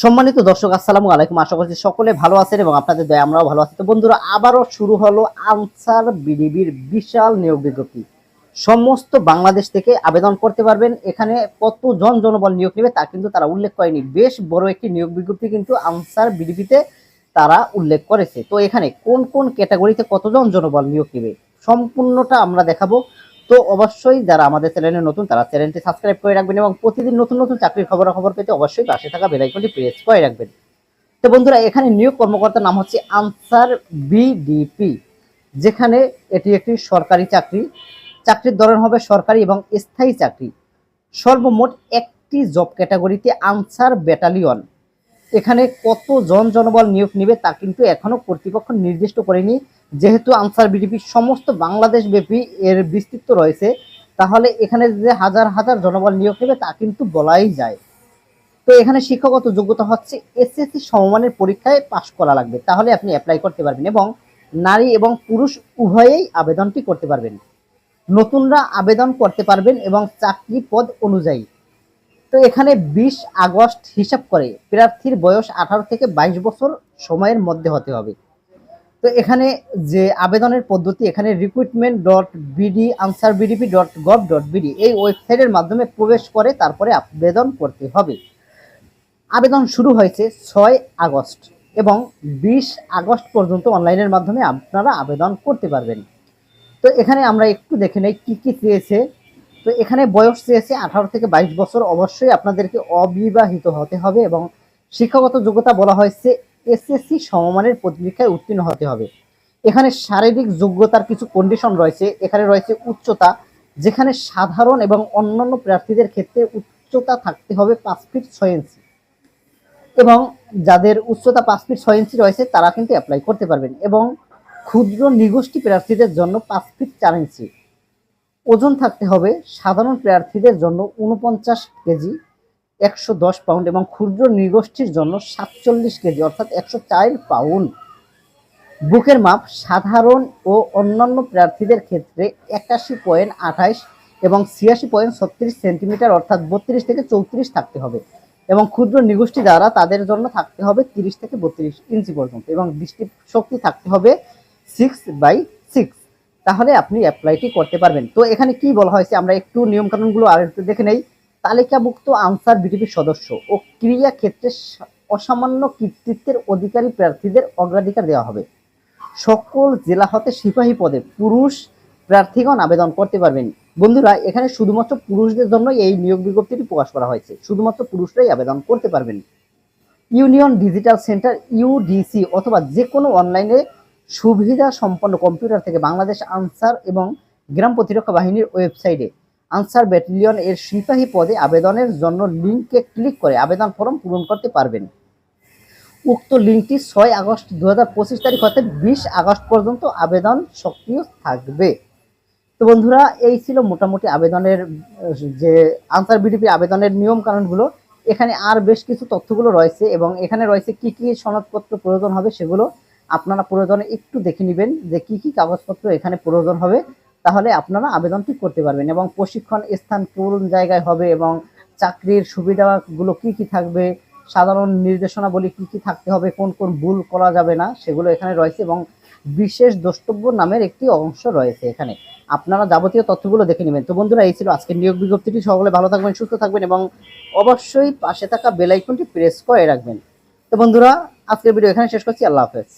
সম্মানিত দর্শক, আসসালামু আলাইকুম। আশা করছি সকলে ভালো আছেন এবং আপনাদের দয়া, আমরাও ভালো আছি। তো বন্ধুরা, আবারও শুরু হলো আনসার বিডিবির বিশাল নিয়োগ বিজ্ঞপ্তি। সমস্ত বাংলাদেশ থেকে আবেদন করতে পারবেন। এখানে কতজন জনবল নিয়োগ নেবে তা কিন্তু তারা উল্লেখ করেনি। বেশ বড় একটি নিয়োগ বিজ্ঞপ্তি কিন্তু আনসার বিডিবিতে তারা উল্লেখ করেছে। তো এখানে কোন কোন ক্যাটাগরিতে কতজন জনবল নিয়োগ নেবে? সম্পূর্ণটা আমরা দেখাবো। তো অবশ্যই যারা আমাদের চ্যানেলে নতুন, তারা চ্যানেলটি সাবস্ক্রাইব করে রাখবেন এবং প্রতিদিন নতুন নতুন চাকরির খবরাখবর পেতে অবশ্যই পাশে থাকা বেল আইকনটি প্রেস করে রাখবেন। তো বন্ধুরা, এখানে নিয়োগ কর্মকর্তার নাম হচ্ছে আনসার বিডিপি যেখানে এটি একটি সরকারি চাকরি। চাকরির ধরন হবে সরকারি এবং স্থায়ী চাকরি। সর্বমোট একটি জব ক্যাটাগরিতে আনসার ব্যাটালিয়ন এখানে কত জন জনবল নিয়োগ নেবে তা কিন্তু এখনও কর্তৃপক্ষ নির্দিষ্ট করেনি। যেহেতু আনসার বিডিপি সমস্ত বাংলাদেশ ব্যাপী এর বিস্তৃত রয়েছে, তাহলে এখানে যে হাজার হাজার জনবল নিয়োগ নেবে তা কিন্তু বলাই যায়। তো এখানে শিক্ষাগত যোগ্যতা হচ্ছে এসএসসি সমমানের পরীক্ষায় পাশ করা লাগবে। তাহলে আপনি অ্যাপ্লাই করতে পারবেন এবং নারী এবং পুরুষ উভয়েই আবেদনটি করতে পারবেন। নতুনরা আবেদন করতে পারবেন এবং চাকরি পদ অনুযায়ী। তো এখানে বিশ আগস্ট হিসাব করে প্রার্থীর বয়স আঠারো থেকে বাইশ বছর সময়ের মধ্যে হতে হবে। তো এখানে যে আবেদনের পদ্ধতি, এখানে recruitment dot BD Ansar BDP dot gov dot BD এই ওয়েবসাইটের মাধ্যমে প্রবেশ করে, তারপরে আবেদন করতে হবে। আবেদন শুরু হয়েছে ছয় আগস্ট এবং বিশ আগস্ট পর্যন্ত অনলাইনের মাধ্যমে আপনারা আবেদন করতে পারবেন। তো এখানে আমরা একটু দেখে নেই কী কী চেয়েছে। তো এখানে বয়স চেয়েছে আঠারো থেকে বাইশ বছর। অবশ্যই আপনাদেরকে অবিবাহিত হতে হবে এবং শিক্ষাগত যোগ্যতা বলা হয়েছে এসএসসি সমমানের পরীক্ষায় উত্তীর্ণ হতে হবে। এখানে শারীরিক যোগ্যতার কিছু কন্ডিশন রয়েছে। এখানে রয়েছে উচ্চতা, যেখানে সাধারণ এবং অন্যান্য প্রার্থীদের ক্ষেত্রে উচ্চতা থাকতে হবে পাঁচ ফিট ছয় ইঞ্চি এবং যাদের উচ্চতা পাঁচ ফিট ছয় ইঞ্চি রয়েছে, তারা কিন্তু অ্যাপ্লাই করতে পারবেন। এবং ক্ষুদ্র নিগোষ্ঠী প্রার্থীদের জন্য পাঁচ ফিট চার ইঞ্চি ওজন থাকতে হবে সাধারণ প্রার্থীদের জন্য উনপঞ্চাশ কেজি। একশো দশ পাউন্ড এবং ক্ষুদ্র নৃগোষ্ঠীর জন্য সাতচল্লিশ কেজি, অর্থাৎ একশো চার পাউন্ড বুকের মাপ সাধারণ ও অন্যান্য প্রার্থীদের ক্ষেত্রে একাশি পয়েন্ট আঠাইশ এবং ছিয়াশি পয়েন্ট ছত্রিশ সেন্টিমিটার, অর্থাৎ বত্রিশ থেকে চৌত্রিশ থাকতে হবে। এবং ক্ষুদ্র নিগোষ্ঠী দ্বারা তাদের জন্য থাকতে হবে তিরিশ থেকে বত্রিশ ইঞ্চি পর্যন্ত এবং দৃষ্টি শক্তি থাকতে হবে সিক্স বাই সিক্স তাহলে আপনি অ্যাপ্লাইটি করতে পারবেন। তো এখানে কি বলা হয়েছে? আমরা একটু নিয়মকানুনগুলো আর একটু দেখে নেই। তালিকাভুক্ত আনসার বিটিপির সদস্য ও ক্রিয়া ক্ষেত্রে অসামান্য কৃতিত্বের অধিকারী প্রার্থীদের অগ্রাধিকার দেওয়া হবে। সকল জেলা হতে সিপাহী পদে পুরুষ প্রার্থীগণ আবেদন করতে পারবেন। বন্ধুরা, এখানে শুধুমাত্র পুরুষদের জন্য এই নিয়োগ বিজ্ঞপ্তিটি প্রকাশ করা হয়েছে। শুধুমাত্র পুরুষরাই আবেদন করতে পারবেন। ইউনিয়ন ডিজিটাল সেন্টার, ইউডিসি অথবা যে কোনো অনলাইনে সুবিধা সম্পন্ন কম্পিউটার থেকে বাংলাদেশ আনসার এবং গ্রাম প্রতিরক্ষা বাহিনীর ওয়েবসাইটে আনসার ব্যাটালিয়ন এর সিপাহী পদে আবেদনের জন্য লিঙ্কে ক্লিক করে আবেদন ফর্ম পূরণ করতে পারবেন। উক্ত লিঙ্কটি ছয় আগস্ট দু হাজার তারিখ হতে বিশ আগস্ট পর্যন্ত আবেদন সক্রিয় থাকবে। তো বন্ধুরা, এই ছিল মোটামুটি আবেদনের, যে আনসার বিডিপি আবেদনের নিয়ম কানুনগুলো এখানে আর বেশ কিছু তথ্যগুলো রয়েছে এবং এখানে রয়েছে কি কি সনদপত্র প্রয়োজন হবে সেগুলো আপনারা প্রয়োজনে একটু দেখে নেবেন যে কি কি কাগজপত্র এখানে প্রয়োজন হবে। তাহলে আপনারা আবেদনটি করতে পারবেন এবং প্রশিক্ষণ স্থান কোন জায়গায় হবে এবং চাকরির সুবিধাগুলো কি কি থাকবে, সাধারণ নির্দেশনাবলী কি কি থাকতে হবে, কোন কোন ভুল করা যাবে না, সেগুলো এখানে রয়েছে এবং বিশেষ দ্রষ্টব্য নামের একটি অংশ রয়েছে এখানে। আপনারা যাবতীয় তথ্যগুলো দেখে নেবেন। তো বন্ধুরা, এই ছিল আজকের নিয়োগ বিজ্ঞপ্তিটি। সকলে ভালো থাকবেন, সুস্থ থাকবেন এবং অবশ্যই পাশে থাকা বেল আইকনটি প্রেস করে রাখবেন। তো বন্ধুরা, আজকের ভিডিও এখানে শেষ করছি। আল্লাহ হাফেজ।